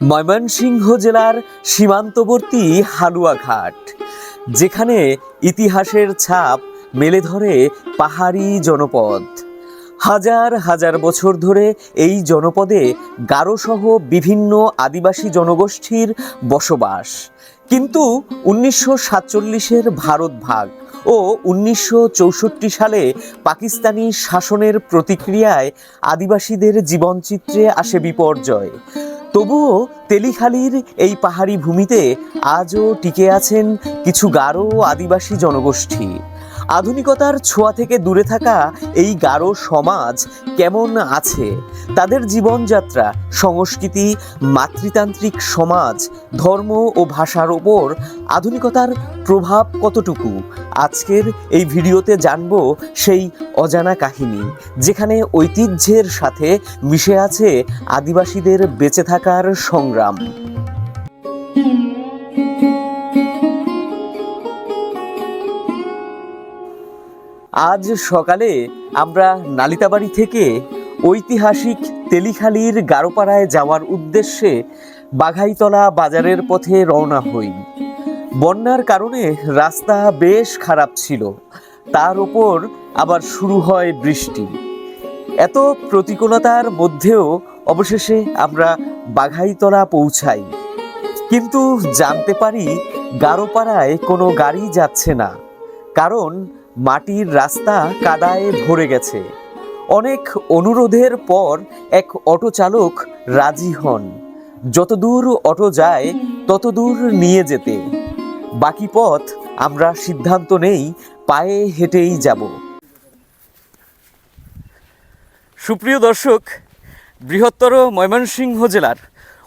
ময়মনসিংহ জেলার সীমান্তবর্তী হালুয়াঘাট। যেখানে ইতিহাসের ছাপ মেলে ধরে পাহাড়ি জনপদ। হাজার হাজার বছর ধরে এই জনপদে গারোসহ বিভিন্ন আদিবাসী জনগোষ্ঠীর বসবাস। কিন্তু উনিশশো সাতচল্লিশের ভারত ভাগ ও উনিশশো চৌষট্টি সালে পাকিস্তানি শাসনের প্রতিক্রিয়ায় আদিবাসীদের জীবনচিত্রে আসে বিপর্যয়। তবুও তেলিখালির এই পাহাড়ি ভূমিতে আজও টিকে আছেন কিছু গারো আদিবাসী জনগোষ্ঠী। আধুনিকতার ছোঁয়া থেকে দূরে থাকা এই গারো সমাজ কেমন আছে? তাদের জীবনযাত্রা, সংস্কৃতি, মাতৃতান্ত্রিক সমাজ, ধর্ম ও ভাষার ওপর আধুনিকতার প্রভাব কতটুকু? আজকের এই ভিডিওতে জানব সেই অজানা কাহিনী, যেখানে ঐতিহ্যের সাথে মিশে আছে আদিবাসীদের বেঁচে থাকার সংগ্রাম। আজ সকালে আমরা নালিতাবাড়ি থেকে ঐতিহাসিক তেলিখালির গারোপাড়ায় যাওয়ার উদ্দেশ্যে বাঘাইতলা বাজারের পথে রওনা হই। বন্যার কারণে রাস্তা বেশ খারাপ ছিল। তার ওপর আবার শুরু হয় বৃষ্টি। এত প্রতিকূলতার মধ্যেও অবশেষে আমরা বাঘাইতলা পৌঁছাই। কিন্তু জানতে পারি গারোপাড়ায় কোনো গাড়ি যাচ্ছে না। কারণ মাটির রাস্তা কাদায় ভরে গেছে। অনেক অনুরোধের পর এক অটো চালক রাজি হন। যতদূর অটো যায়, ততদূর নিয়ে যেতে। বাকি পথ আমরা সিদ্ধান্ত নেই, পায়ে হেঁটেই যাব। সুপ্রিয় দর্শক, বৃহত্তর ময়মনসিংহ জেলার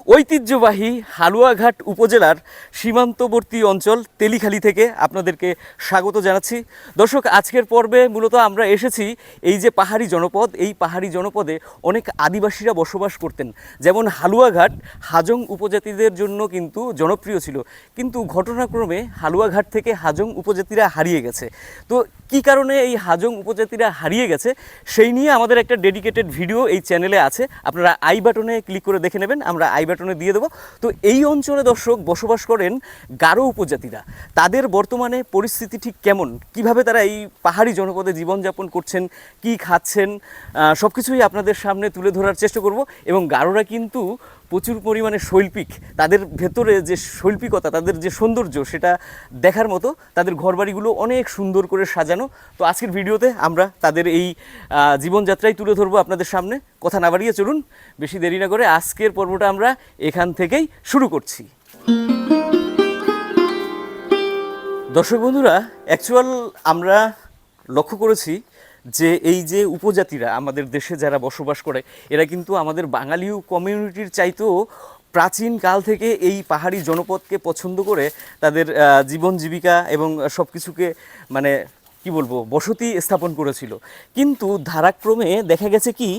ঐতিহ্যবাহী হালুয়াঘাট উপজেলার সীমান্তবর্তী অঞ্চল তেলিখালি থেকে আপনাদেরকে স্বাগত জানাচ্ছি। দর্শক, আজকের পর্বে মূলত আমরা এসেছি এই যে পাহাড়ি জনপদ, এই পাহাড়ি জনপদে অনেক আদিবাসীরা বসবাস করতেন। যেমন হালুয়াঘাট, হাজং উপজাতিদের জন্য কিন্তু জনপ্রিয় ছিল। কিন্তু ঘটনাক্রমে হালুয়াঘাট থেকে হাজং উপজাতিরা হারিয়ে গেছে। তো কি কারণে এই হাজং উপজাতিরা হারিয়ে গেছে? সেই নিয়ে আমাদের একটা ডেডিকেটেড ভিডিও এই চ্যানেলে আছে। আপনারা আই বাটনে ক্লিক করে দেখে নেবেন। আমরা আই বাটনে দিয়ে দেবো। তো এই অঞ্চলে দর্শক বসবাস করেন গারো উপজাতিরা। তাদের বর্তমানে পরিস্থিতি ঠিক কেমন? কীভাবে তারা এই পাহাড়ি জনপদে জীবনযাপন করছেন? কি খাচ্ছেন? সব কিছুই আপনাদের সামনে তুলে ধরার চেষ্টা করব এবং গারোরা কিন্তু প্রচুর পরিমাণে শৈল্পিক। তাদের ভেতরে যে শৈল্পিকতা, তাদের যে সৌন্দর্য, সেটা দেখার মতো তাদের ঘরবাড়িগুলো অনেক সুন্দর করে সাজানো। তো আজকের ভিডিওতে আমরা তাদের এই জীবনযাত্রাই তুলে ধরবো আপনাদের সামনে। কথা না বাড়িয়ে চলুন, বেশি দেরি না করে আজকের পর্বটা আমরা এখান থেকেই শুরু করছি। দর্শক বন্ধুরা অ্যাকচুয়াল আমরা লক্ষ্য করেছি যে এই যে উপজাতিরা আমাদের দেশে যারা বসবাস করে, এরা কিন্তু আমাদের বাঙালি কমিউনিটির চাইতেও প্রাচীন কাল থেকে এই পাহাড়ি জনপদকে পছন্দ করে তাদের জীবন জীবিকা এবং সব কিছুকে মানে কি বলব, বসতি স্থাপন করেছিল। কিন্তু ধারাক্রমে দেখা গেছে কি,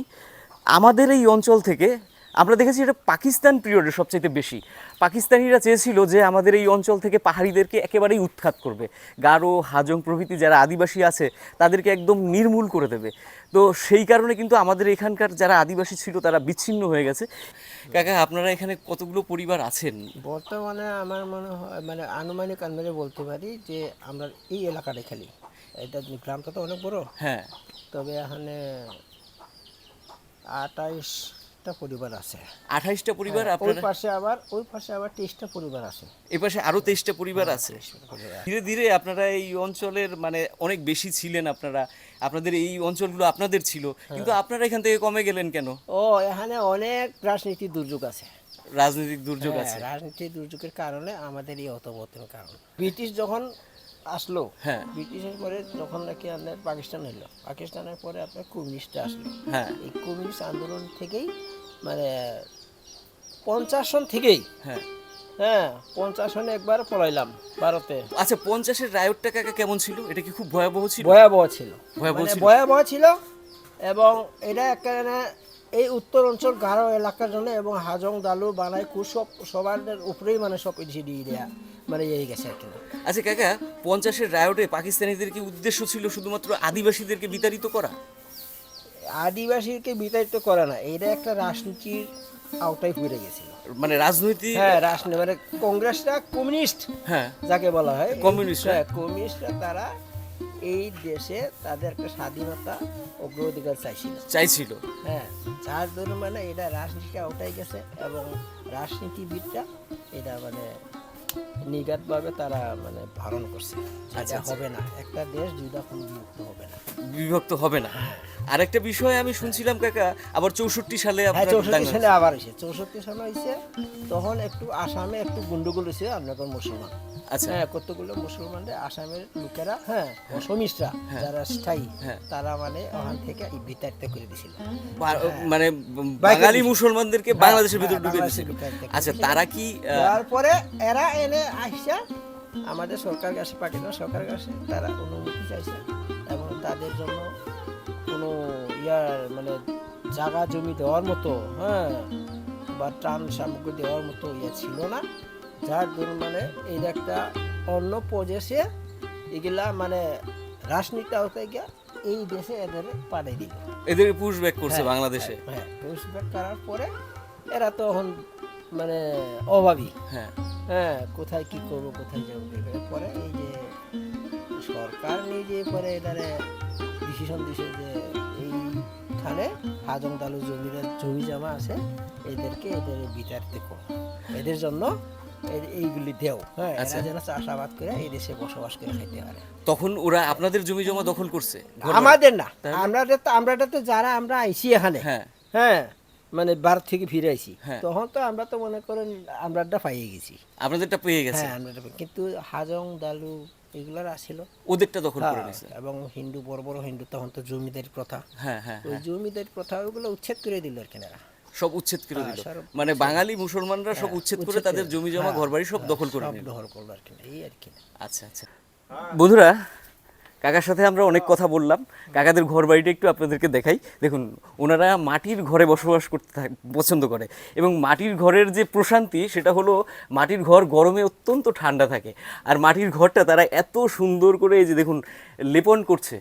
আমাদের এই অঞ্চল থেকে আমরা দেখেছি এটা পাকিস্তান পিরিয়ডে সবচাইতে বেশি। পাকিস্তানিরা চেয়েছিল যে আমাদের এই অঞ্চল থেকে পাহাড়িদেরকে একেবারেই উৎখাত করবে। গারো হাজং প্রভৃতি যারা আদিবাসী আছে তাদেরকে একদম নির্মূল করে দেবে। তো সেই কারণে কিন্তু আমাদের এখানকার যারা আদিবাসী ছিল তারা বিচ্ছিন্ন হয়ে গেছে। কাকা আপনারা এখানে কতগুলো পরিবার আছেন? বর্তমানে আমার মনে হয় মানে আনুমানিক আন্দাজে বলতে পারি যে আমরা এই এলাকাটা খেলি। এটা গ্রামটা তো অনেক বড়। হ্যাঁ। তবে এখানে আঠাইশটা পরিবার আছে। আঠাইশটা পরিবার ওই পাশে আবার ওই পাশে আবার তেইশটা পরিবার আছে। এ পাশে আরও তেইশটা পরিবার আছে। ধীরে ধীরে আপনারা এই অঞ্চলের মানে অনেক বেশি ছিলেন আপনারা। আপনাদের এই অঞ্চলগুলো আপনাদের ছিল। কিন্তু আপনারা এখান থেকে কমে গেলেন কেন? ও এখানে অনেক রাজনীতির দুর্যোগ আছে। রাজনৈতিক দুর্যোগ হ্যাঁ, আছে। রাজনীতির দুর্যোগের কারণে আমাদের এই অতবতের কারণ। ব্রিটিশ যখন আসলো হ্যাঁ। ব্রিটিশের পরে যখন নাকি আপনার পাকিস্তান হলো পাকিস্তানের পরে আপনার কমিউনিস্ট আসলো। হ্যাঁ। এই কমিউনিস্ট আন্দোলন থেকেই মানে পঞ্চাশ সন থেকেই। হ্যাঁ। হ্যাঁ পঞ্চাশ সনে একবার পড়াইলাম ভারতে। আচ্ছা পঞ্চাশের রায়তটা কাকা কেমন ছিল? এটা কি খুব ভয়াবহ ছিল? ভয়াবহ ছিল। ভয়াবহ মানে ছিল? ভয়াবহ ছিল এবং এটা একটা এই উত্তর অঞ্চল গারো এলাকার জন্য এবং হাজং দালু বানাই কু সব সবার উপরেই মানে সব দিয়ে দেয়া মানে এই গেছে আর কি। আচ্ছা কাকা পঞ্চাশের রায়টে পাকিস্তানিদের কি উদ্দেশ্য ছিল শুধুমাত্র আদিবাসীদেরকে বিতাড়িত করা? আদিবাসীকে বিতাড়িত করে না এটা একটা রাজনীতির আওতায় ফিরে গেছিল। মানে রাজনৈতিক হ্যাঁ রাজনীতি মানে কংগ্রেসরা কমিউনিস্ট হ্যাঁ। যাকে বলা হয়। কমিউনিস্ট হ্যাঁ, কমিউনিস্টরা তারা এই দেশে তাদের একটা স্বাধীনতা অগ্রাধিকার চাইছিল। চাইছিল। হ্যাঁ যার দরুন মানে এটা রাজনীতিটা ওটাই গেছে এবং রাজনীতিবিদরা এটা মানে নিগাতভাবে তারা মানে ধারণ করছে। আচ্ছা, আচ্ছা। হবে না। একটা দেশ দুইটা কোন বিভক্ত হবে না। বিভক্ত হবে না। আরেকটা বিষয় আমি শুনছিলাম কাকা আবার চৌষট্টি সালে হ্যাঁ চৌষট্টি সালে আবার হয়েছে। চৌষট্টি সালে হয়েছে তখন একটু আসামে একটু গুন্ডগোল হয়েছে আপনাদের মুসলমান। আচ্ছা। হ্যাঁ কতগুলো মুসলমানদের আসামের লোকেরা হ্যাঁ অসমিস্টরা যারা স্থায়ী হ্যাঁ। তারা মানে ওখান থেকে বিতাড়িত করে দিছিল বা- মানে বাঙালি মুসলমানদেরকে হ্যাঁ, বাংলাদেশের ভিতর হ্যাঁ, ঢুকে দিয়েছিল। আচ্ছা তারা কি তারপরে এরা এনে আসছে আমাদের সরকার কাছে পাকিস্তান সরকার কাছে তারা অনুমতি চাইছে এবং তাদের জন্য কোনো ইয়ার মানে জায়গা জমি দেওয়ার মতো হ্যাঁ বা ত্রাণ সামগ্রী দেওয়ার মতো ইয়ে ছিল না। যার দরুন মানে এই একটা অন্য প্রদেশে এগুলা মানে রাজনীতি আওতায় গিয়া এই দেশে এদের পাঠিয়ে দিল। এদেরকে পুশ ব্যাক করছে হ্যাঁ, বাংলাদেশে। হ্যাঁ পুষব্যাক করার পরে এরা তো এখন মানে অভাবী। হ্যাঁ। হ্যাঁ কোথায় কি করব কোথায় যাব এবারে পরে এই যে সরকার নিজে পরে এটারে ডিসিশন দিছে যে এইখানে হাজং তালু জমির জমি জমা আছে এদেরকে এদের বিতাড়িত করো এদের জন্য এইগুলি দেও। হ্যাঁ আচ্ছা। এরা যেন চাষাবাদ করে এই দেশে বসবাস করে খাইতে পারে। তখন ওরা আপনাদের জমি জমা দখল করছে? আমাদের না? আমরা তো আমরা তো যারা আমরা আইছি এখানে। হ্যাঁ। হ্যাঁ মানে বার থেকে ফিরে আইছি। হ্যাঁ। তখন তো আমরা তো মনে করেন আমরাটা পাইয়ে গেছি। আপনাদেরটা পেয়ে গেছে। হ্যাঁ আমরা কিন্তু হাজং দালু এগুলার ওদেরটা দখল করে হ্যাঁ, এবং হিন্দু বড় বড় হিন্দু তখন তো জমিদারি প্রথা। হ্যাঁ হ্যাঁ ওই জমিদারি প্রথা ওগুলো উচ্ছেদ করে দিল আর কিনারা সব উচ্ছেদ করে হ্যাঁ, দিল। মানে বাঙালি মুসলমানরা সব উচ্ছেদ করে তাদের জমি জমা ঘরবাড়ি সব দখল করে হ্যাঁ, নিল। দখল করল আর কি। এই আর কি। আচ্ছা আচ্ছা। বন্ধুরা কাকার সাথে আমরা অনেক কথা বললাম। কাকাদের ঘর বাড়িটা একটু আপনাদেরকে দেখাই। দেখুন, ওনারা মাটির ঘরে বসবাস করতে পছন্দ করে এবং মাটির ঘরের যে প্রশান্তি, সেটা হলো মাটির ঘর গরমে অত্যন্ত ঠান্ডা থাকে। আর মাটির ঘরটা তারা এত সুন্দর করে এই যে দেখুন, লেপন করছে।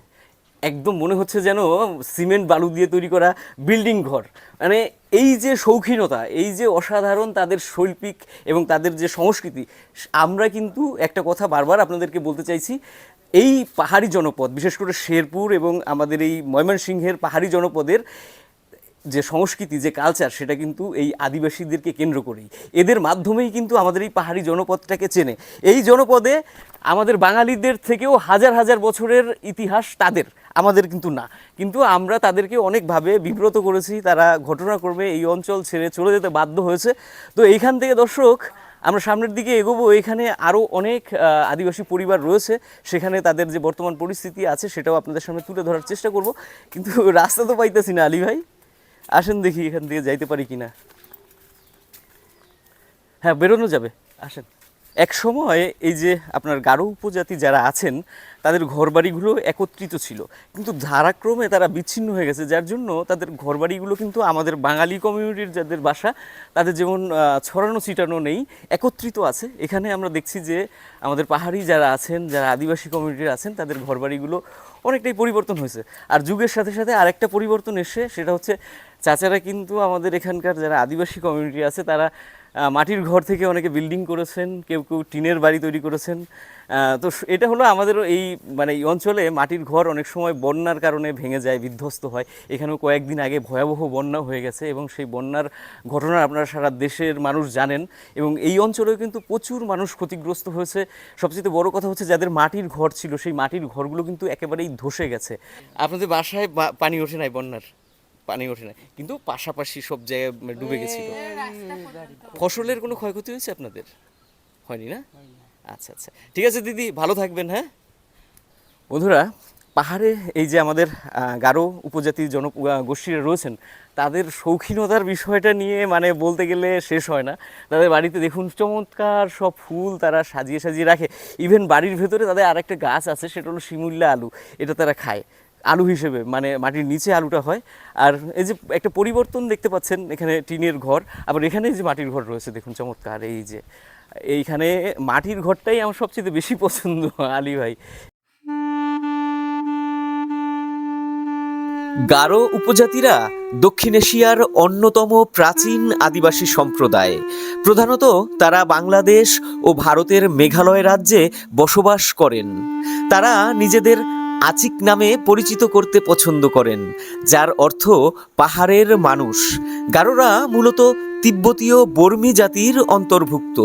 একদম মনে হচ্ছে যেন সিমেন্ট বালু দিয়ে তৈরি করা বিল্ডিং ঘর। মানে এই যে শৌখিনতা, এই যে অসাধারণ তাদের শৈল্পিক এবং তাদের যে সংস্কৃতি, আমরা কিন্তু একটা কথা বারবার আপনাদেরকে বলতে চাইছি এই পাহাড়ি জনপদ, বিশেষ করে শেরপুর এবং আমাদের এই ময়মনসিংহের পাহাড়ি জনপদের যে সংস্কৃতি, যে কালচার সেটা কিন্তু এই আদিবাসীদেরকে কেন্দ্র করেই। এদের মাধ্যমেই কিন্তু আমাদের এই পাহাড়ি জনপদটাকে চেনে। এই জনপদে আমাদের বাঙালিদের থেকেও হাজার হাজার বছরের ইতিহাস তাদের, আমাদের কিন্তু না। কিন্তু আমরা তাদেরকে অনেকভাবে বিব্রত করেছি, তারা ঘটনাক্রমে এই অঞ্চল ছেড়ে চলে যেতে বাধ্য হয়েছে। তো এইখান থেকে দর্শক আমরা সামনের দিকে এগোবো, এখানে আরও অনেক আদিবাসী পরিবার রয়েছে, সেখানে তাদের যে বর্তমান পরিস্থিতি আছে সেটাও আপনাদের সামনে তুলে ধরার চেষ্টা করব। কিন্তু রাস্তা তো পাইতেছি না, আলী ভাই। আসেন দেখি এখান থেকে যাইতে পারি কি না হ্যাঁ বেরোনো যাবে, আসেন। এক সময় এই যে আপনার গারো উপজাতি যারা আছেন, তাদের ঘরবাড়িগুলো একত্রিত ছিল। কিন্তু ধারাক্রমে তারা বিচ্ছিন্ন হয়ে গেছে, যার জন্য তাদের ঘরবাড়িগুলো কিন্তু আমাদের বাঙালি কমিউনিটির যাদের বাসা, তাদের যেমন ছড়ানো ছিটানো নেই, একত্রিত আছে। এখানে আমরা দেখছি যে আমাদের পাহাড়ি যারা আছেন, যারা আদিবাসী কমিউনিটির আছেন, তাদের ঘরবাড়িগুলো অনেকটাই পরিবর্তন হয়েছে। আর যুগের সাথে সাথে আরেকটা পরিবর্তন এসে সেটা হচ্ছে, চাচারা কিন্তু আমাদের এখানকার যারা আদিবাসী কমিউনিটি আছে, তারা মাটির ঘর থেকে অনেকে বিল্ডিং করেছেন, কেউ কেউ টিনের বাড়ি তৈরি করেছেন। তো এটা হলো আমাদেরও এই মানে এই অঞ্চলে মাটির ঘর অনেক সময় বন্যার কারণে ভেঙে যায়, বিধ্বস্ত হয়। এখানেও কয়েকদিন আগে ভয়াবহ বন্যা হয়ে গেছে এবং সেই বন্যার ঘটনা আপনারা সারা দেশের মানুষ জানেন এবং এই অঞ্চলেও কিন্তু প্রচুর মানুষ ক্ষতিগ্রস্ত হয়েছে। সবচেয়ে বড় কথা হচ্ছে যাদের মাটির ঘর ছিল, সেই মাটির ঘরগুলো কিন্তু একেবারেই ধসে গেছে। আপনাদের বাসায় পানি ওঠে নাই বন্যার? পানি ওঠে না। কিন্তু পাশাপাশি সব জায়গায় ডুবে গেছিল। ফসলের কোনো ক্ষয়ক্ষতি হয়েছে আপনাদের? হয়নি না? আচ্ছা আচ্ছা। ঠিক আছে দিদি ভালো থাকবেন হ্যাঁ? বন্ধুরা পাহাড়ে এই যে আমাদের গারো উপজাতি জন গোষ্ঠীরা রয়েছেন তাদের শৌখিনতার বিষয়টা নিয়ে মানে বলতে গেলে শেষ হয় না। তাদের বাড়িতে দেখুন চমৎকার সব ফুল তারা সাজিয়ে সাজিয়ে রাখে। ইভেন বাড়ির ভেতরে তাদের আরেকটা গাছ আছে সেটা হলো শিমুল্লা আলু। এটা তারা খায়। আলু হিসেবে মানে মাটির নিচে আলুটা হয়। আর এই যে একটা পরিবর্তন দেখতে পাচ্ছেন এখানে টিনের ঘর, আবার এখানে যে মাটির ঘর রয়েছে, দেখুন চমৎকার, এই যে। এইখানে মাটির ঘরটাই আমার সবচেয়ে বেশি পছন্দ, আলী ভাই। গারো উপজাতিরা দক্ষিণ এশিয়ার অন্যতম প্রাচীন আদিবাসী সম্প্রদায়। প্রধানত তারা বাংলাদেশ ও ভারতের মেঘালয় রাজ্যে বসবাস করেন। তারা নিজেদের আচিক নামে পরিচিত করতে পছন্দ করেন যার অর্থ পাহাড়ের মানুষ। গারোরা মূলত তিব্বতীয় বর্মী জাতির অন্তর্ভুক্ত।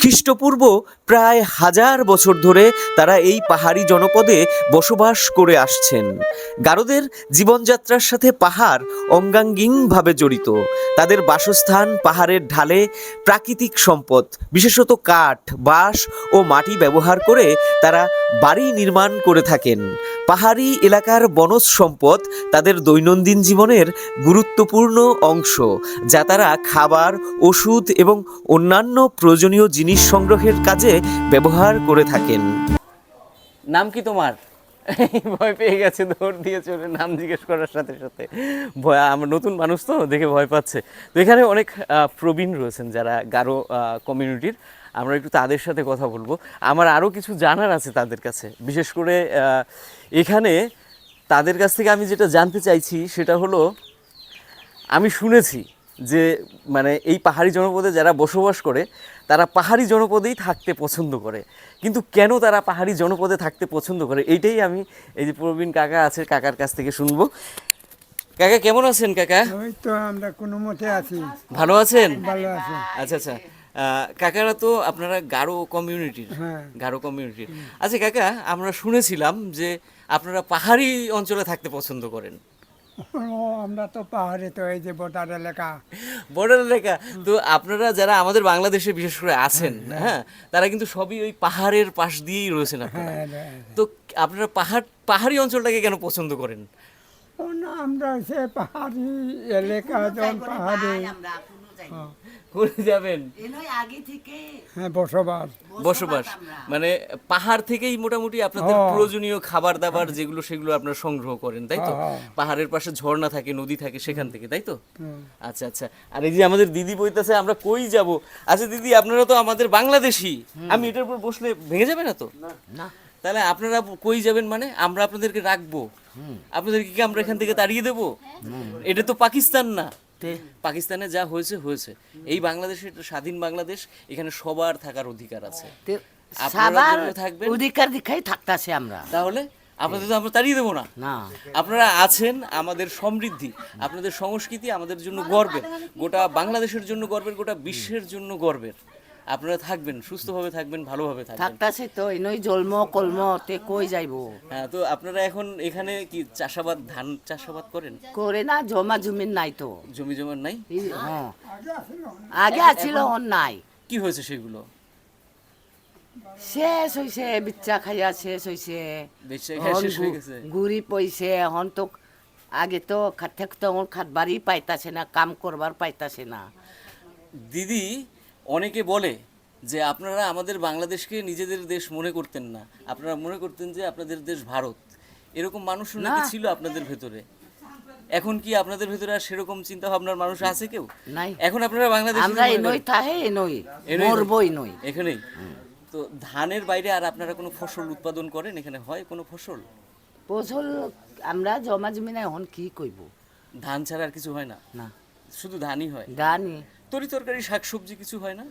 খ্রিস্টপূর্ব প্রায় হাজার বছর ধরে তারা এই পাহাড়ি জনপদে বসবাস করে আসছেন। গারোদের জীবনযাত্রার সাথে পাহাড় অঙ্গাঙ্গিংভাবে জড়িত। তাদের বাসস্থান পাহাড়ের ঢালে প্রাকৃতিক সম্পদ, বিশেষত কাঠ, বাঁশ ও মাটি ব্যবহার করে তারা বাড়ি নির্মাণ করে থাকেন। পাহাড়ি এলাকার বনজ সম্পদ তাদের দৈনন্দিন জীবনের গুরুত্বপূর্ণ অংশ। যা তারা খাবার, ওষুধ এবং অন্যান্য প্রয়োজনীয় জিনিস সংগ্রহের কাজে ব্যবহার করে থাকেন। নাম কি তোমার? ভয় পেয়ে গেছে, দৌড় দিয়ে চলে নাম জিজ্ঞেস করার সাথে সাথে। ভয়, আমার নতুন মানুষ তো, দেখে ভয় পাচ্ছে। তো এখানে অনেক প্রবীণ রয়েছেন যারা গারো কমিউনিটির আমরা একটু তাদের সাথে কথা বলব। আমার আরও কিছু জানার আছে তাদের কাছে। বিশেষ করে এখানে তাদের কাছ থেকে আমি যেটা জানতে চাইছি, সেটা হলো আমি শুনেছি যে মানে এই পাহাড়ি জনপদে যারা বসবাস করে তারা পাহাড়ি জনপদেই থাকতে পছন্দ করে। কিন্তু কেন তারা পাহাড়ি জনপদে থাকতে পছন্দ করে? এইটাই আমি এই যে প্রবীণ কাকা আছে কাকার কাছ থেকে শুনব। কাকা কেমন আছেন কাকা? ওই তো আমরা কোনো মতে আছি। ভালো আছেন? ভালো আছি। আচ্ছা আচ্ছা। কাকারা তো আপনারা গারো কমিউনিটির হ্যাঁ। গারো কমিউনিটির। আচ্ছা কাকা আমরা শুনেছিলাম যে আপনারা পাহাড়ি অঞ্চলে থাকতে পছন্দ করেন। আমরা তো পাহাড়ে তো এই যে বর্ডার এলাকা। বর্ডার এলাকা। তো আপনারা যারা আমাদের বাংলাদেশে বিশেষ করে আছেন হ্যাঁ তারা কিন্তু সবই ওই পাহাড়ের পাশ দিয়েই রয়েছেন আপনারা। হ্যাঁ হ্যাঁ। তো আপনারা পাহাড় পাহাড়ি অঞ্চলটাকে কেন পছন্দ করেন? না আমরা সে পাহাড়ি এলাকা যখন পাহাড়ে। হ্যাঁ, ঘুরে যাবেন? আগে থেকে হ্যাঁ বসবাস। বসবাস মানে পাহাড় থেকেই মোটামুটি আপনাদের হ্যাঁ। প্রয়োজনীয় খাবার দাবার যেগুলো সেগুলো আপনারা সংগ্রহ করেন তাই তো? হ্যাঁ। পাহাড়ের পাশে ঝর্ণা থাকে নদী থাকে সেখান থেকে তাই তো? আচ্ছা আচ্ছা। আর এই যে আমাদের দিদি বইতেছে আমরা কই যাব? আচ্ছা দিদি আপনারা তো আমাদের বাংলাদেশি। আমি এটার উপর বসলে ভেঙে যাবে না তো? না। তাহলে আপনারা কই যাবেন মানে? আমরা আপনাদেরকে রাখব। আপনাদেরকে কি আমরা এখান থেকে তাড়িয়ে দেবো? এটা তো পাকিস্তান না। পাকিস্তানে যা হয়েছে হয়েছে। এই বাংলাদেশে স্বাধীন বাংলাদেশ এখানে সবার থাকার অধিকার আছে। সবার অধিকার দিখাই থাকতাছে আমরা। তাহলে আপনাদের তো আমরা তাড়িয়ে দেবো না। আপনারা আছেন আমাদের সমৃদ্ধি আপনাদের সংস্কৃতি আমাদের জন্য গর্বের গোটা বাংলাদেশের জন্য গর্বের গোটা বিশ্বের জন্য গর্বের। আপনারা থাকবেন সুস্থভাবে থাকবেন ভালোভাবে থাকবেন। থাকতাছে তো এনই জন্ম কলম তে কই যাইব? হ্যাঁ তো আপনারা এখন এখানে কি চাষাবাদ ধান চাষাবাদ করেন? করে না জমা জমিন নাই তো। জমি জমা নাই? হ্যাঁ। আগে আছিল হন নাই কি হয়েছে সেগুলো? শেষ হইছে বিচ্চা খাইয়া শেষ হইছে। গুড়ি পইছে হন তো আগে তো খাত থাকতে হন খাতবারই পাইতাছে না কাম করবার পাইতাছে না। দিদি অনেকে বলে যে আপনারা আমাদের বাংলাদেশকে নিজেদের দেশ মনে করতেন না। আপনারা মনে করতেন যে আপনাদের দেশ ভারত। এরকম মানুষ নাকি ছিল আপনাদের ভেতরে? এখন কি আপনাদের ভেতরে আর সেরকম চিন্তা ভাবনার মানুষ আছে কেউ? নাই। এখন আপনারা বাংলাদেশ আমরা এনই থাহে এনই। এনই মরবো এনই এখানেই? তো ধানের বাইরে আর আপনারা কোনো ফসল উৎপাদন করেন? এখানে হয় কোনো ফসল? ফসল আমরা জমা জমি নাই হন কি কইব? ধান ছাড়া আর কিছু হয় না? না। শুধু ধানই হয়? জানি তরি তরকারি শাকসবজি কিছু হয় না?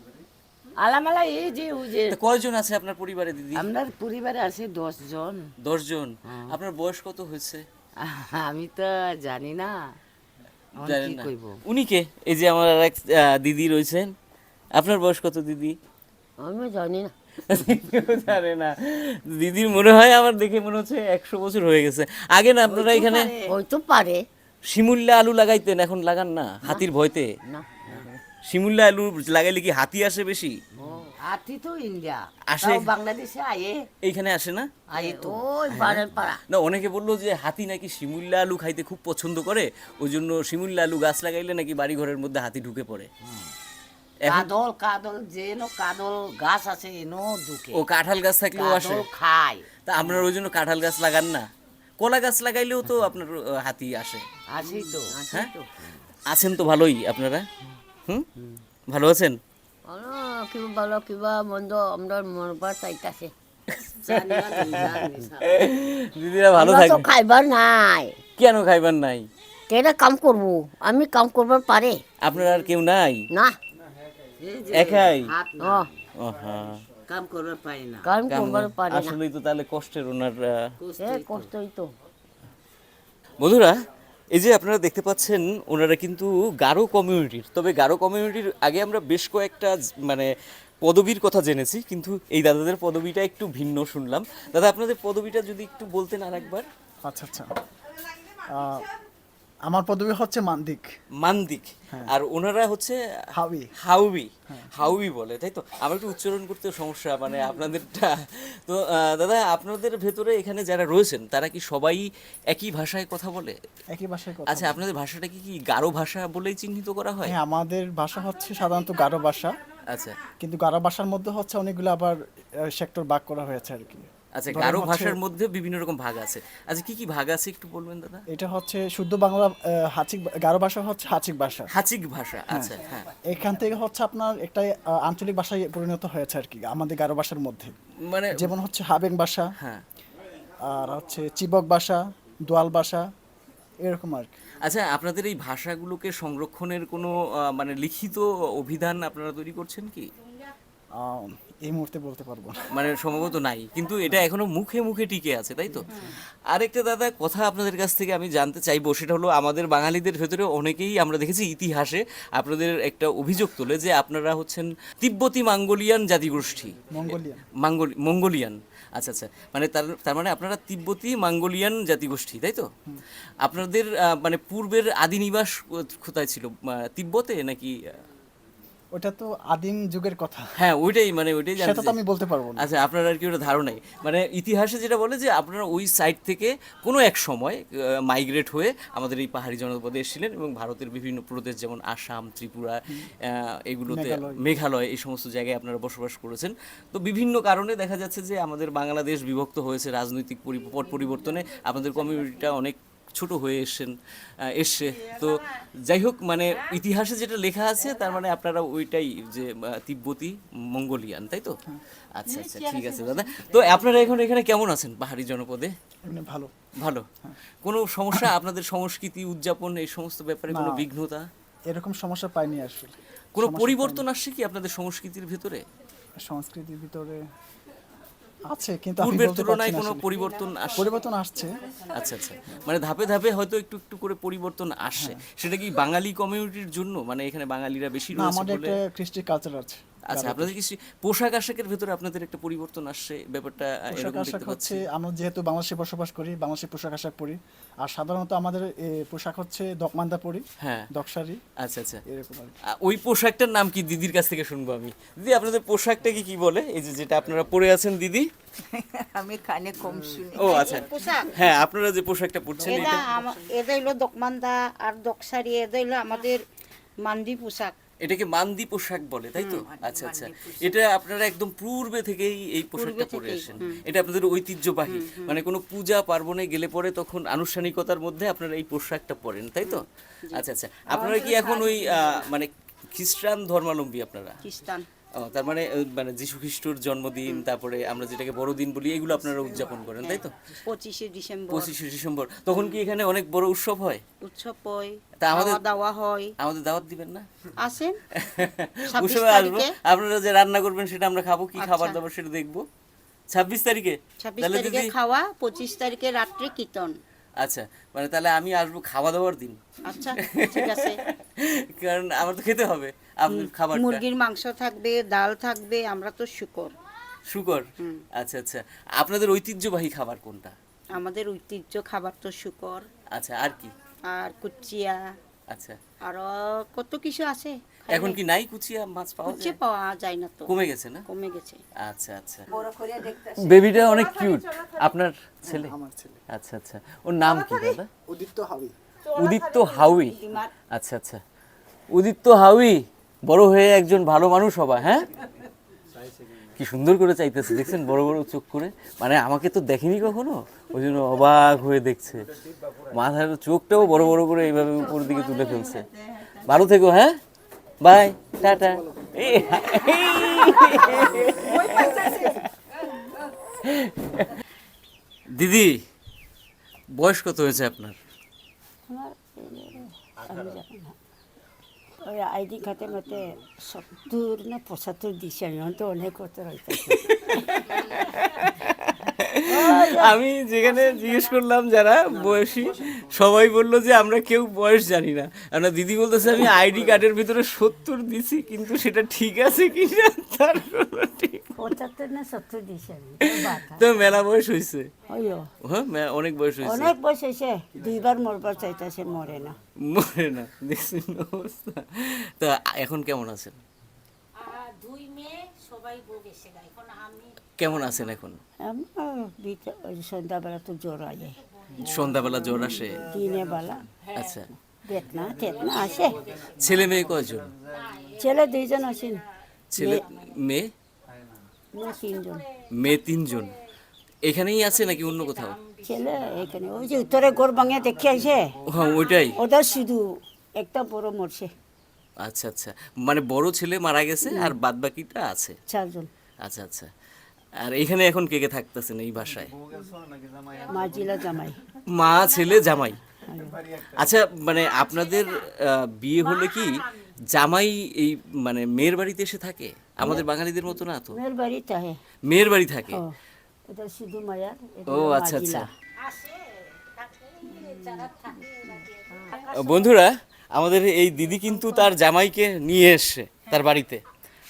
আলামালা এই যে ওই যে তা কয়জন আছে আপনার পরিবারে দিদি? পরিবারে আছে দশ জন দশজন আপনার বয়স কত হয়েছে? আমি তো জানি না। এখন জানেন কি না। কইব? উনি কে? এই যে আমার আর এক আহ, দিদি রয়েছেন। আপনার বয়স কত দিদি? আমি জানি না। জানে না। দিদির মনে হয় আমার দেখে মনে হচ্ছে একশো বছর হয়ে গেছে। আগে না আপনারা এখানে হয়তো পারে। শিমুল্লা আলু লাগাইতেন এখন লাগান না হাতির ভয়তে? না। শিমুল্লা আলু লাগাইলে কি হাতি আসে বেশি? হাতি তো ইন্ডিয়া। আসে। বাংলাদেশে আয়ে। এইখানে আসে না? আয়ে তো। পাড়া। না অনেকে বলল যে হাতি নাকি শিমুল্লা আলু খাইতে খুব পছন্দ করে ওই জন্য শিমুল্লা আলু গাছ লাগাইলে নাকি বাড়ি ঘরের মধ্যে হাতি ঢুকে পড়ে। কাদল কাদল যেন কাদল গাছ আছে এনো ঢুকে। ও কাঁঠাল গাছ থাকলেও আসে? খায়। তা আপনার ওই জন্য কাঁঠাল গাছ লাগান না। কলা গাছ লাগাইলেও তো আপনার হাতি আসে। আছেই তো। হ্যাঁ? আছেন তো ভালোই আপনারা। হুম? ভালো আছেন? ভালো কিবা ভালো কিবা মন্দ আমরা মরবার চাইতাছে। জানি না, জানি না। দিদিরা ভালো থাকবে। খাইবার নাই। কেন খাইবার নাই? কাম করব? আমি কাম করবার পারে। আপনার আর কেউ নাই? না। একাই? কাম করবার পারি না। কাম করবার। পারে না। আসলেই তো তাহলে কষ্টের ওনার কষ্টই তো বন্ধুরা এই যে আপনারা দেখতে পাচ্ছেন, ওনারা কিন্তু গারো কমিউনিটির। তবে গারো কমিউনিটির আগে আমরা বেশ কয়েকটা মানে পদবীর কথা জেনেছি, কিন্তু এই দাদাদের পদবিটা একটু ভিন্ন শুনলাম। দাদা, আপনাদের পদবিটা যদি একটু বলতেন আর একবার আচ্ছা। আচ্ছা আমার পদবি হচ্ছে মান্দিক। মান্দিক। আর ওনারা হচ্ছে হাউই। হাউবি। হাউবি বলে তাই তো? আমার একটু উচ্চারণ করতে সমস্যা মানে আপনাদেরটা তো দাদা আপনাদের ভেতরে এখানে যারা রয়েছেন তারা কি সবাই একই ভাষায় কথা বলে? একই ভাষায় কথা আচ্ছা আপনাদের ভাষাটা কি কি গারো ভাষা বলেই চিহ্নিত করা হয়? হ্যাঁ আমাদের ভাষা হচ্ছে সাধারণত গারো ভাষা। আচ্ছা। কিন্তু গারো ভাষার মধ্যে হচ্ছে অনেকগুলো আবার সেক্টর ভাগ করা হয়েছে আর কি। আচ্ছা গারো ভাষার মধ্যে বিভিন্ন রকম ভাগ আছে। আচ্ছা কি কি ভাগ আছে একটু বলবেন দাদা? এটা হচ্ছে শুদ্ধ বাংলা হাচিক গারো ভাষা হচ্ছে হাচিক ভাষা। হাচিক ভাষা আচ্ছা হ্যাঁ। এখান থেকে হচ্ছে আপনার একটা আঞ্চলিক ভাষায় পরিণত হয়েছে আর কি আমাদের গারো ভাষার মধ্যে। মানে যেমন হচ্ছে হাবেং ভাষা হ্যাঁ। আর হচ্ছে চিবক ভাষা দোয়াল ভাষা এরকম আর কি। আচ্ছা আপনাদের এই ভাষাগুলোকে সংরক্ষণের কোনো মানে লিখিত অভিধান আপনারা তৈরি করছেন কি? এই মুহূর্তে বলতে পারব না। মানে সম্ভবত নাই। কিন্তু এটা এখনও মুখে মুখে টিকে আছে তাই তো? আরেকটা দাদা কথা আপনাদের কাছ থেকে আমি জানতে চাইব সেটা হলো আমাদের বাঙালিদের ভেতরে অনেকেই আমরা দেখেছি ইতিহাসে আপনাদের একটা অভিযোগ তোলে যে আপনারা হচ্ছেন তিব্বতী মাঙ্গোলিয়ান জাতিগোষ্ঠী। মঙ্গোলিয়ান। মঙ্গোলিয়ান। আচ্ছা আচ্ছা। মানে তার তার মানে আপনারা তিব্বতী মাঙ্গোলিয়ান জাতিগোষ্ঠী তাই তো? আপনাদের মানে পূর্বের আদি নিবাস কোথায় ছিল? তিব্বতে নাকি ওটা তো আদিম যুগের কথা। হ্যাঁ ওইটাই মানে ওইটাই সেটা তো আমি বলতে পারব না। আচ্ছা আপনার আর কি ওটা ধারণাই? মানে ইতিহাসে যেটা বলে যে আপনারা ওই সাইড থেকে কোনো এক সময় মাইগ্রেট হয়ে আমাদের এই পাহাড়ি জনপদে এসেছিলেন এবং ভারতের বিভিন্ন প্রদেশ যেমন আসাম ত্রিপুরা এগুলোতে মেঘালয়। এই সমস্ত জায়গায় আপনারা বসবাস করেছেন। তো বিভিন্ন কারণে দেখা যাচ্ছে যে আমাদের বাংলাদেশ বিভক্ত হয়েছে রাজনৈতিক পট পরিবর্তনে। আপনাদের কমিউনিটিটা অনেক ছোট হয়ে এসছেন আহ, এসছে। তো যাই হোক মানে ইতিহাসে যেটা লেখা আছে তার মানে আপনারা ওইটাই যে তিব্বতি মঙ্গোলিয়ান তাই তো? আচ্ছা আচ্ছা ঠিক আছে দাদা। তো আপনারা এখন এখানে কেমন আছেন পাহাড়ি জনপদে? ভালো। ভালো। কোনো সমস্যা? আপনাদের সংস্কৃতি উদযাপন এই সমস্ত ব্যাপারে কোনো বিঘ্নতা? এরকম সমস্যা পাইনি আসলে। কোনো পরিবর্তন আসছে কি আপনাদের সংস্কৃতির ভিতরে? সংস্কৃতির ভিতরে আছে কিন্তু পূর্বের তুলনায় কোনো পরিবর্তন আসছে পরিবর্তন আসছে। আচ্ছা আচ্ছা। মানে ধাপে ধাপে হয়তো একটু একটু করে পরিবর্তন আসছে সেটা কি বাঙালি কমিউনিটির জন্য? মানে এখানে বাঙালিরা বেশি রয়েছে আমাদের একটা খ্রিস্টি কালচার আছে। আচ্ছা আপনাদের কি পোশাক আশাকের ভেতরে আপনাদের একটা পরিবর্তন আসছে ব্যাপারটা পোশাক আশাক হচ্ছে আমরা যেহেতু বাংলাদেশে বসবাস করি বাংলাদেশি পোশাক আশাক পরি। আর সাধারণত আমাদের পোশাক হচ্ছে দকমান্দা পরি হ্যাঁ। দকশারি। আচ্ছা আচ্ছা। এরকম ওই পোশাকটার নাম কি দিদির কাছ থেকে শুনব আমি? দিদি আপনাদের পোশাকটা কি কি বলে? এই যে যেটা আপনারা পরে আছেন দিদি? আমি কানে কম শুনি। ও আচ্ছা। পোশাক? হ্যাঁ আপনারা যে পোশাকটা পরছেন এটা এটা এটা দকমান্দা আর দকসারি এটা হইল আমাদের মান্ডি পোশাক। এটাকে মান্দি পোশাক বলে তাই তো? আচ্ছা আচ্ছা। এটা আপনারা একদম পূর্বে থেকেই এই পোশাকটা পরে আসেন। এটা আপনাদের ঐতিহ্যবাহী। মানে কোনো পূজা পার্বণে গেলে পরে তখন আনুষ্ঠানিকতার মধ্যে আপনারা এই পোশাকটা পরেন তাই তো? আচ্ছা আচ্ছা। আপনারা কি এখন ওই আহ, মানে খ্রিস্টান ধর্মাবলম্বী আপনারা? খ্রিস্টান। ও, তার মানে মানে যীশু খ্রিস্টর জন্মদিন তারপরে আমরা যেটাকে বড়দিন বলি এগুলো আপনারা উদযাপন করেন তাই তো? পঁচিশে ডিসেম্বর। পঁচিশে ডিসেম্বর। তখন কি এখানে অনেক বড় উৎসব হয়? উৎসব হয় তা আমাদের- দাওয়া হয়। আমাদের দাওয়াত দিবেন না? আসেন উৎসবে আসব। আপনারা যে রান্না করবেন সেটা আমরা খাব কি আচ্ছা। খাবার দাবার সেটা দেখব। ছাব্বিশ তারিখে? ছাব্বিশ তারিখে খাওয়া পঁচিশ তারিখে রাত্রে কীর্তন। আচ্ছা মানে তাহলে আমি আসব খাওয়া দাওয়ার দিন। আচ্ছা ঠিক আছে। কারণ আমার তো খেতে হবে আপনার খাবারটা। মুরগির মাংস থাকবে ডাল থাকবে আমরা তো শুকর। শুকর? আচ্ছা আচ্ছা। আপনাদের ঐতিহ্যবাহী খাবার কোনটা? আমাদের ঐতিহ্য খাবার তো শুকর। আচ্ছা আর কি? আর কুচিয়া। আচ্ছা। আরও কত কিছু আছে। এখন কি নাই কুচিয়া মাছ পাওয়া যায়? পাওয়া যায় না তো। কমে গেছে না? কমে গেছে। আচ্ছা আচ্ছা। বড় করে বেবিটা অনেক কিউট। আপনার ছেলে? আমার ছেলে। আচ্ছা আচ্ছা। ওর নাম কি দাদা? উদিত্য হাউই। উদিত্য হাউই। আচ্ছা আচ্ছা। উদিত্য হাউই বড় হয়ে একজন ভালো মানুষ হবা হ্যাঁ? কি সুন্দর করে চাইতেছে দেখছেন? বড় বড় চোখ করে। মানে আমাকে তো দেখেনি কখনো? ওই জন্য অবাক হয়ে দেখছে। মাথার চোখটাও বড় বড় করে এইভাবে উপরের দিকে তুলে ফেলছে। ভালো থেকো হ্যাঁ? বাই টাটা দিদি বয়স কত হয়েছে আপনার? আমার আমি জানি না। ওই আইডি খাতে মতে সত্তর না পঁচাত্তর দিছে আমি তো অনেক কত রয়েছে আমি যেখানে জিজ্ঞেস করলাম যারা বয়সী সবাই বলল যে আমরা কেউ বয়স জানি না। আমরা দিদি বলতেছে আমি আইডি কার্ডের ভিতরে সত্তর দিছি কিন্তু সেটা ঠিক আছে কিনা? তার পঁচাত্তর না সত্তর দিছে তো মেলা বয়স হয়েছে হ্যাঁ অনেক বয়স হয়েছে অনেক বয়স হয়েছে দুইবার মরবার চাইতেছে মরে না। মরে না দেখছেন অবস্থা। তা এখন কেমন আছেন? দুই মেয়ে সবাই বউ এখন আমি কেমন আছেন এখন? সন্ধ্যাবেলা তো জ্বর আয়ে সন্ধ্যাবেলা জ্বর আসে? দিনে বেলা। আচ্ছা। বেতনা তেতনা আসে। ছেলে মেয়ে কয়জন? ছেলে দুইজন আছেন ছেলে মেয়ে? মেয়ে তিনজন। মেয়ে তিনজন। এখানেই আছে নাকি অন্য কোথাও? ছেলে এখানে ওই যে উত্তরে ভাঙে দেখে হ্যাঁ ওইটাই। ওদের শুধু একটা বড় মরছে। আচ্ছা আচ্ছা। মানে বড় ছেলে মারা গেছে আর বাদ বাকিটা আছে? চারজন। আচ্ছা আচ্ছা। আর এখানে এখন কে কে থাকতেছেন এই বাসায়? মাজিলা জামাই। মা ছেলে জামাই। আচ্ছা মানে আপনাদের বিয়ে হলে কি জামাই এই মানে মেয়ের বাড়িতে এসে থাকে? আমাদের বাঙালিদের মতো না তো? মেয়ের বাড়ি তাহে মেয়ের বাড়ি থাকে। এটা মায়ার ও আচ্ছা। আচ্ছা। বন্ধুরা আমাদের এই দিদি কিন্তু তার জামাইকে নিয়ে এসছে তার বাড়িতে।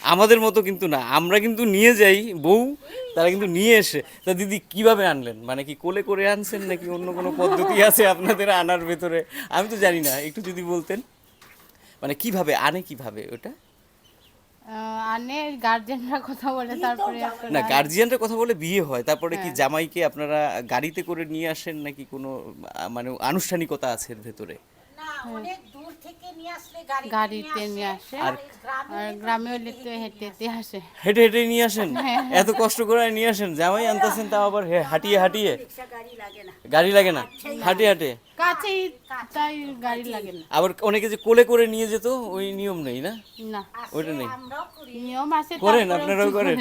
আমাদের মতো কিন্তু না আমরা কিন্তু নিয়ে যাই বউ তারা কিন্তু নিয়ে এসে তা দিদি কীভাবে আনলেন? মানে কি কোলে করে আনছেন নাকি অন্য কোনো পদ্ধতি আছে আপনাদের আনার ভেতরে? আমি তো জানি না একটু যদি বলতেন। মানে কীভাবে আনে কীভাবে ওটা? আনে গার্জেনরা কথা বলে তারপরে না গার্জিয়ানরা কথা বলে বিয়ে হয় তারপরে কি জামাইকে আপনারা গাড়িতে করে নিয়ে আসেন নাকি কোনো মানে আনুষ্ঠানিকতা আছে এর ভেতরে? না অনেক দূর থেকে নিয়ে আসলে গাড়ি গাড়িতে নিয়ে আসে আর গ্রামে হলে তো হেঁটে হেঁটে আসে। হেঁটে হেঁটে নিয়ে আসেন? এত কষ্ট করে নিয়ে আসেন? জামাই আনতেছেন তাও আবার হে- হাঁটিয়ে হাঁটিয়ে। গাড়ি লাগে না। হাঁটে হাঁটে কাছেই তাই গাড়ি লাগে না। আবার অনেকে যে কোলে করে নিয়ে যেত ওই নিয়ম নেই না? না। ওইটা নেই। নিয়ম আছে করেন আপনারাও করেন।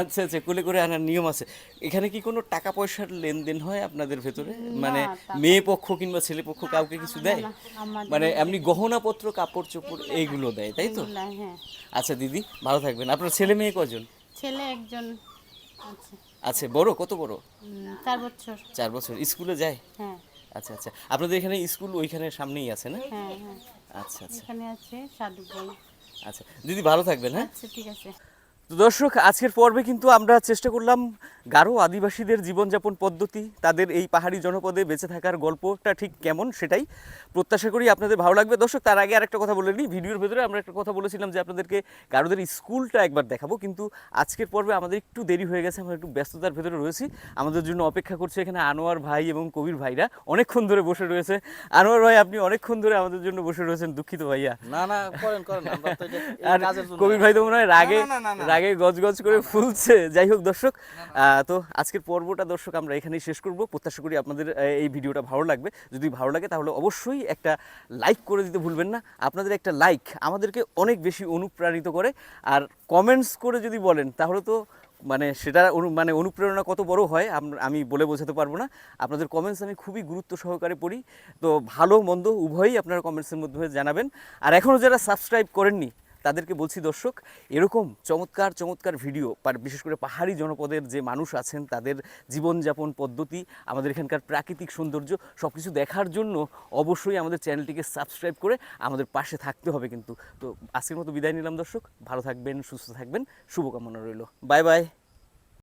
আচ্ছা আচ্ছা কোলে করে আনার নিয়ম আছে। এখানে কি কোনো টাকা পয়সার লেনদেন হয় আপনাদের ভেতরে? মানে মেয়ে পক্ষ কিংবা ছেলে পক্ষ কাউকে কিছু দেয়? মানে এমনি গহনাপত্র কাপড় চোপড় এইগুলো দেয় তাই তো? হ্যাঁ। আচ্ছা দিদি ভালো থাকবেন। আপনার ছেলে মেয়ে কজন? ছেলে একজন আছে। বড়? কত বড়? চার বছর। চার বছর। স্কুলে যায়? হ্যাঁ। আচ্ছা আচ্ছা। আপনাদের এখানে স্কুল ওইখানে সামনেই আছে না? হ্যাঁ হ্যাঁ। আচ্ছা আচ্ছা। এখানে আছে সাধুবন আচ্ছা। দিদি ভালো থাকবেন হ্যাঁ? আচ্ছা ঠিক আছে। দর্শক আজকের পর্বে কিন্তু আমরা চেষ্টা করলাম গারো আদিবাসীদের জীবনযাপন পদ্ধতি তাদের এই পাহাড়ি জনপদে বেঁচে থাকার গল্পটা ঠিক কেমন সেটাই প্রত্যাশা করি আপনাদের ভালো লাগবে। দর্শক তার আগে আরেকটা কথা বলে নিই ভিডিওর ভেতরে আমরা একটা কথা বলেছিলাম যে আপনাদেরকে গারোদের স্কুলটা একবার দেখাবো কিন্তু আজকের পর্বে আমাদের একটু দেরি হয়ে গেছে আমরা একটু ব্যস্ততার ভেতরে রয়েছি। আমাদের জন্য অপেক্ষা করছে এখানে আনোয়ার ভাই এবং কবির ভাইরা অনেকক্ষণ ধরে বসে রয়েছে। আনোয়ার ভাই আপনি অনেকক্ষণ ধরে আমাদের জন্য বসে রয়েছেন দুঃখিত ভাইয়া। না না করেন করেন আর কবির ভাই তো মনে হয় রাগে। রাগে গজগজ করে ফুলছে। যাই হোক দর্শক তো আজকের পর্বটা দর্শক আমরা এখানেই শেষ করব। প্রত্যাশা করি আপনাদের এই ভিডিওটা ভালো লাগবে। যদি ভালো লাগে তাহলে অবশ্যই একটা লাইক করে দিতে ভুলবেন না। আপনাদের একটা লাইক আমাদেরকে অনেক বেশি অনুপ্রাণিত করে। আর কমেন্টস করে যদি বলেন তাহলে তো মানে সেটা অনু- মানে অনুপ্রেরণা কত বড় হয় আমি বলে বোঝাতে পারব না। আপনাদের কমেন্টস আমি খুবই গুরুত্ব সহকারে পড়ি। তো ভালো মন্দ উভয়ই আপনারা কমেন্টসের মধ্যে জানাবেন। আর এখনও যারা সাবস্ক্রাইব করেননি তাদেরকে বলছি, দর্শক, এরকম চমৎকার চমৎকার ভিডিও বিশেষ করে পাহাড়ি জনপদের যে মানুষ আছেন, তাদের জীবনযাপন পদ্ধতি, আমাদের এখানকার প্রাকৃতিক সৌন্দর্য সব কিছু দেখার জন্য অবশ্যই আমাদের চ্যানেলটিকে সাবস্ক্রাইব করে আমাদের পাশে থাকতে হবে কিন্তু। তো আজকের মতো বিদায় নিলাম, দর্শক। ভালো থাকবেন, সুস্থ থাকবেন। শুভকামনা রইল। Bye bye.